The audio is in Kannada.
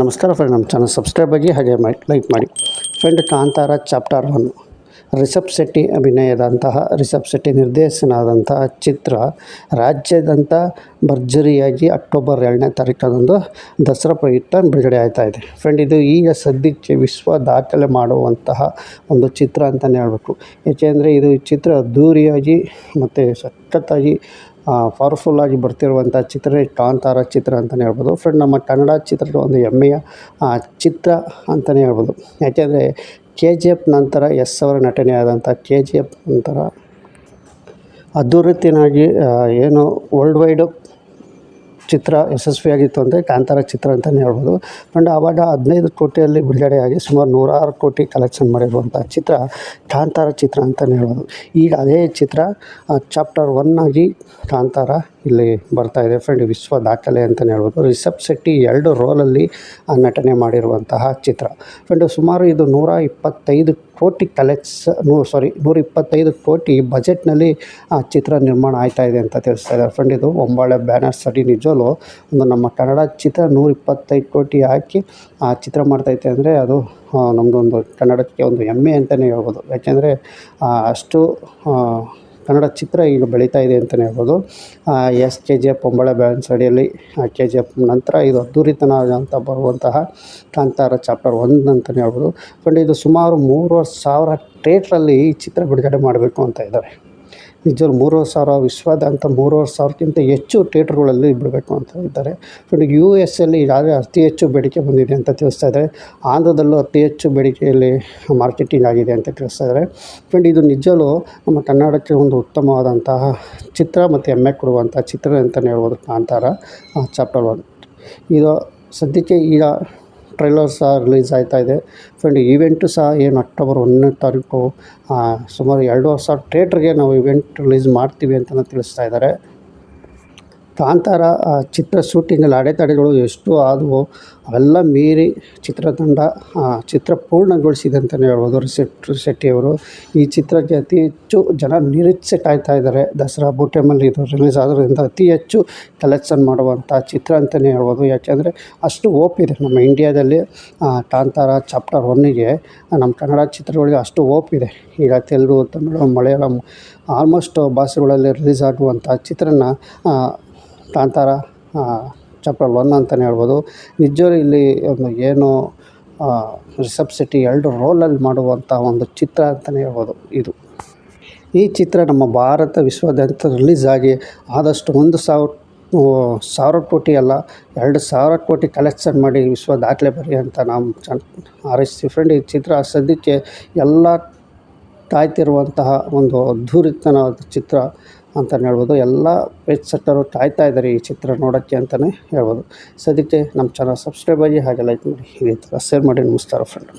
ನಮಸ್ಕಾರ ಫ್ರೆಂಡ್ ನಮ್ಮ ಚಾನಲ್ ಸಬ್ಸ್ಕ್ರೈಬ್ ಆಗಿ ಹಾಗೆ ಮಾಡಿ ಲೈಕ್ ಮಾಡಿ. Friend Kantara chapter one Rishab Shetty ಅಭಿನಯದಂತಹ, Rishab Shetty ನಿರ್ದೇಶನಾದಂತಹ ಚಿತ್ರ ರಾಜ್ಯದಂತ ಭರ್ಜರಿಯಾಗಿ ಅಕ್ಟೋಬರ್ ಎರಡನೇ ತಾರೀಕದಂದು ದಸರಾ ಪ್ರಯುಕ್ತ ಬಿಡುಗಡೆ ಆಗ್ತಾ ಇದೆ. ಫ್ರೆಂಡ್ ಇದು ಈಗ ಸದ್ಯಕ್ಕೆ ವಿಶ್ವ ದಾಖಲೆ ಮಾಡುವಂತಹ ಒಂದು ಚಿತ್ರ ಅಂತಲೇ ಹೇಳಬೇಕು. ಏಕೆಂದರೆ ಇದು ಚಿತ್ರ ಅದ್ಧೂರಿಯಾಗಿ ಮತ್ತು ಸಖತ್ತಾಗಿ ಪವರ್ಫುಲ್ಲಾಗಿ ಬರ್ತಿರುವಂಥ ಚಿತ್ರನೇ ಕಾಂತಾರ ಚಿತ್ರ ಅಂತಲೇ ಹೇಳ್ಬೋದು. ಫ್ರೆಂಡ್ ನಮ್ಮ ಕನ್ನಡ ಚಿತ್ರದ ಒಂದು ಹೆಮ್ಮೆಯ ಚಿತ್ರ ಅಂತಲೇ ಹೇಳ್ಬೋದು. ಯಾಕೆಂದರೆ ಕೆ ಜಿ ಎಫ್ ನಂತರ ಎಸ್ ಅವರ ನಟನೆಯಾದಂಥ ಕೆ ಜಿ ಎಫ್ ನಂತರ ಅದ್ಧೂರಿತನಾಗಿ ಆ, ಏನು ವರ್ಲ್ಡ್ ವೈಡು ಚಿತ್ರ ಯಶಸ್ವಿಯಾಗಿತ್ತು ಅಂದರೆ ಕಾಂತಾರ ಚಿತ್ರ ಅಂತಲೇ ಹೇಳ್ಬೋದು. ಅಂಡ್ ಆವಾಗ ಹದಿನೈದು ಕೋಟಿಯಲ್ಲಿ ಬಿಡುಗಡೆಯಾಗಿ ಸುಮಾರು ನೂರಾರು ಕೋಟಿ ಕಲೆಕ್ಷನ್ ಮಾಡಿರುವಂಥ ಚಿತ್ರ ಕಾಂತಾರ ಚಿತ್ರ ಅಂತಲೇ ಹೇಳ್ಬೋದು. ಈಗ ಅದೇ ಚಿತ್ರ ಚಾಪ್ಟರ್ ಒನ್ನಾಗಿ ಕಾಂತಾರ ಇಲ್ಲಿ ಬರ್ತಾ ಇದೆ. ಫ್ರೆಂಡ್ ವಿಶ್ವ ದಾಖಲೆ ಅಂತಲೇ ಹೇಳ್ಬೋದು. ರಿಷಬ್ ಶೆಟ್ಟಿ ಎರಡು ರೋಲಲ್ಲಿ ಆ ನಟನೆ ಮಾಡಿರುವಂತಹ ಚಿತ್ರ. ಫ್ರೆಂಡು ಸುಮಾರು ಇದು ನೂರ ಇಪ್ಪತ್ತೈದು ಕೋಟಿ ಕಲೆಕ್ಸ್ ನೂ ಸಾರಿ ನೂರ ಇಪ್ಪತ್ತೈದು ಕೋಟಿ ಬಜೆಟ್ನಲ್ಲಿ ಆ ಚಿತ್ರ ನಿರ್ಮಾಣ ಆಯ್ತಾ ಇದೆ ಅಂತ ತಿಳಿಸ್ತಾ ಇದ್ದಾರೆ. ಫ್ರೆಂಡ್ ಇದು ಒಂಬಾಳೆ ಬ್ಯಾನರ್ ಸ್ಟಡಿ ನಿಜವಲ್ಲೂ ಒಂದು ನಮ್ಮ ಕನ್ನಡ ಚಿತ್ರ ನೂರ ಇಪ್ಪತ್ತೈದು ಕೋಟಿ ಹಾಕಿ ಆ ಚಿತ್ರ ಮಾಡ್ತೈತೆ ಅಂದರೆ ಅದು ನಮ್ಮದೊಂದು ಕನ್ನಡಕ್ಕೆ ಒಂದು ಹೆಮ್ಮೆ ಅಂತಲೇ ಹೇಳ್ಬೋದು. ಯಾಕೆಂದರೆ ಅಷ್ಟು ಕನ್ನಡ ಚಿತ್ರ ಈಗ ಬೆಳೀತಾ ಇದೆ ಅಂತಲೇ ಹೇಳ್ಬೋದು. S K G F balance ಅಡಿಯಲ್ಲಿ ಕೆ ಜಿ ಎಫ್ ನಂತರ ಇದು ಅದ್ದೂರಿತನ ಅಂತ ಬರುವಂತಹ ಕಾಂತಾರ ಚಾಪ್ಟರ್ ಒನ್ ಅಂತಲೇ ಹೇಳ್ಬೋದು. ಫ್ರೆಂಡ್, ಇದು ಸುಮಾರು ಮೂರುವರೆ ಸಾವಿರ ಥೇಟ್ರಲ್ಲಿ ಈ ಚಿತ್ರ ಬಿಡುಗಡೆ ಮಾಡಬೇಕು ಅಂತ ಇದ್ದಾರೆ. ನಿಜವಾಗ್ಲೂ ಮೂರುವರೆ ಸಾವಿರ ವಿಶ್ವಾದ್ಯಂತ ಮೂರುವರೆ ಸಾವಿರಕ್ಕಿಂತ ಹೆಚ್ಚು ಥಿಯೇಟ್ರ್ಗಳಲ್ಲಿ ಬಿಡಬೇಕು ಅಂತ ಇದ್ದಾರೆ ಫ್ರೆಂಡ್ ಯು ಎಸ್ ಅಲ್ಲಿ ಯಾರೇ ಅತಿ ಹೆಚ್ಚು ಬೇಡಿಕೆ ಬಂದಿದೆ ಅಂತ ತಿಳಿಸ್ತಾ ಇದ್ದಾರೆ. ಆಂಧ್ರದಲ್ಲೂ ಅತಿ ಹೆಚ್ಚು ಬೇಡಿಕೆಯಲ್ಲಿ ಮಾರ್ಕೆಟಿಂಗ್ ಆಗಿದೆ ಅಂತ ತಿಳಿಸ್ತಾ ಇದ್ದಾರೆ. ಫ್ರೆಂಡ್, ಇದು ನಿಜಲೂ ನಮ್ಮ ಕನ್ನಡಕ್ಕೆ ಒಂದು ಉತ್ತಮವಾದಂತಹ ಚಿತ್ರ ಮತ್ತು ಹೆಮ್ಮೆ ಕೊಡುವಂಥ ಚಿತ್ರ ಅಂತಲೇ ಹೇಳ್ಬೋದು. Kantara chapter one. ಇದು ಸದ್ಯಕ್ಕೆ ಈಗ ಟ್ರೈಲರ್ ಸಹ ರಿಲೀಸ್ ಆಯ್ತಾ ಇದೆ. ಫ್ರೆಂಡ್ ಈವೆಂಟು ಸಹ ಏನು ಅಕ್ಟೋಬರ್ ಒಂದನೇ ತಾರೀಕು ಸುಮಾರು ಎರಡೂವರೆ ಸಾವಿರ ಥಿಯೇಟ್ರಿಗೆ ನಾವು ಇವೆಂಟ್ ರಿಲೀಸ್ ಮಾಡ್ತೀವಿ ಅಂತಲೂ ತಿಳಿಸ್ತಾ ಇದ್ದಾರೆ. ಕಾಂತಾರ ಚಿತ್ರ ಶೂಟಿಂಗಲ್ಲಿ ಅಡೆತಡೆಗಳು ಎಷ್ಟು ಆದವು, ಅವೆಲ್ಲ ಮೀರಿ ಚಿತ್ರತಂಡ ಚಿತ್ರ ಪೂರ್ಣಗೊಳಿಸಿದೆ ಅಂತಲೇ ಹೇಳ್ಬೋದು ಶೆಟ್ ಶೆಟ್ಟಿಯವರು ಈ ಚಿತ್ರಕ್ಕೆ ಅತಿ ಹೆಚ್ಚು ಜನ ನಿರೀಕ್ಷೆ ಕಾಯ್ತಾ ಇದ್ದಾರೆ. ದಸರಾ ಹಬ್ಬದ ಇದು ರಿಲೀಸ್ ಆದ್ರಿಂದ ಅತಿ ಹೆಚ್ಚು ಕಲೆಕ್ಷನ್ ಮಾಡುವಂಥ ಚಿತ್ರ ಅಂತಲೇ ಹೇಳ್ಬೋದು. ಯಾಕೆಂದರೆ ಅಷ್ಟು ಓಪ್ ಇದೆ ನಮ್ಮ ಇಂಡಿಯಾದಲ್ಲಿ. ಕಾಂತಾರ ಚಾಪ್ಟರ್ ಒನ್ನಿಗೆ ನಮ್ಮ ಕನ್ನಡ ಚಿತ್ರಗಳಿಗೆ ಅಷ್ಟು ಓಪ್ ಇದೆ. ಈಗ ತೆಲುಗು, ತಮಿಳು, ಮಲಯಾಳಂ, ಆಲ್ಮೋಸ್ಟ್ ಭಾಷೆಗಳಲ್ಲಿ ರಿಲೀಸ್ ಆಗುವಂಥ ಚಿತ್ರನ ಕಾಂತಾರ ಚಾಪ್ಟರ್ ಒನ್ ಅಂತಲೇ ಹೇಳ್ಬೋದು. ನಿಜವಾಗ್ಲೂ ಇಲ್ಲಿ ಒಂದು ಏನು ರಿಷಬ್ ಶೆಟ್ಟಿ ಎರಡು ರೋಲಲ್ಲಿ ಮಾಡುವಂಥ ಒಂದು ಚಿತ್ರ ಅಂತಲೇ ಹೇಳ್ಬೋದು ಇದು. ಈ ಚಿತ್ರ ನಮ್ಮ ಭಾರತ ವಿಶ್ವಾದ್ಯಂತ ರಿಲೀಸ್ ಆಗಿ ಆದಷ್ಟು ಒಂದು ಸಾವಿರ ಸಾವಿರ ಕೋಟಿ ಅಲ್ಲ, ಎರಡು ಸಾವಿರ ಕೋಟಿ ಕಲೆಕ್ಷನ್ ಮಾಡಿ ವಿಶ್ವ ದಾಖಲೆ ಬರಿ ಅಂತ ನಾವು ಚನ್ ಫ್ರೆಂಡ್ ಈ ಚಿತ್ರ ಸದ್ಯಕ್ಕೆ ಎಲ್ಲ ಕಾಯ್ತಿರುವಂತಹ ಒಂದು ಅದ್ಧೂರಿತನವಾದ ಚಿತ್ರ. ಅಂತಲೇ ಹೇಳ್ಬೋದು. ಎಲ್ಲ ಪ್ರೇಕ್ಷಕರು ಕಾಯ್ತಾ ಇದ್ದಾರೆ ಈ ಚಿತ್ರ ನೋಡೋಕ್ಕೆ ಅಂತಲೇ ಹೇಳ್ಬೋದು. ಸದ್ಯಕ್ಕೆ ನಮ್ಮ ಚಾನಲ್ ಸಬ್ಸ್ಕ್ರೈಬ್ ಆಗಿ ಹಾಗೆ ಲೈಕ್ ಮಾಡಿ. ಇದೇ ಥರ ಶೇರ್ ಮಾಡಿ ನಮಸ್ಕಾರ ಫ್ರೆಂಡ್